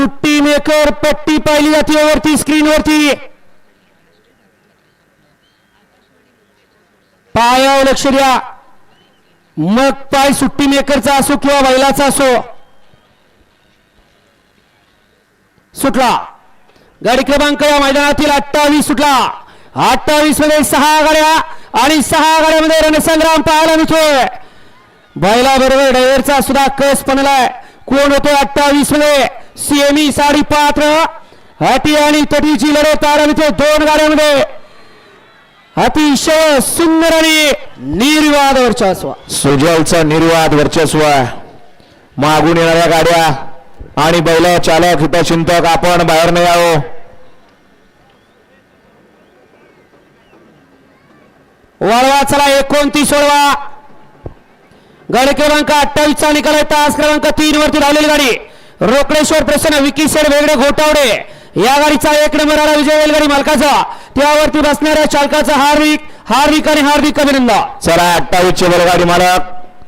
सुट्टी मेकर पट्टी पाहिली जाते वरती स्क्रीनवरती पायावर लक्ष द्या. मग पाय सुट्टी मेकरचा असो किंवा बैलाचा असो. सुटला. गाडी क्रमांक या मैदानातील अठ्ठावीस सुटला. अठ्ठावीसमध्ये सहा गाड्या आणि सहा गाड्यामध्ये रणसंग्राम पाहायला मिळतोय. बैला बरोबर ड्रायव्हरचा सुद्धा कस पणलाय कोण होतो अठ्ठावीसमध्ये? सीएमई साडी पात्र हाटी आणि तटीची लढत मिळते दोन गाड्यामध्ये अतिशय सुंदर आणि निर्वाद वर्चस्व. सुजलचा निर्वाद वर्चस्व. मागून येणाऱ्या गाड्या आणि बैल चालक हितचिंतक आपण बाहेर नाही आहो वळवा चला एकोणतीस वळवा. गाडी क्रमांक अठ्ठावीसचा निकाल आहे. तास क्रमांक तीन वरती धावलेली गाडी. रोकडेश्वर प्रसन्न विकी सेड वेगळे घोटावडे. या गाडीचा एक नंबर आला विजय रेलगाडी मालकाचा. त्यावरती बसणाऱ्या चालकाचा हार्दिक हार्दिक आणि हार्दिक अभिनंदन. चला अठ्ठावीसचे बैलगाडी मालक.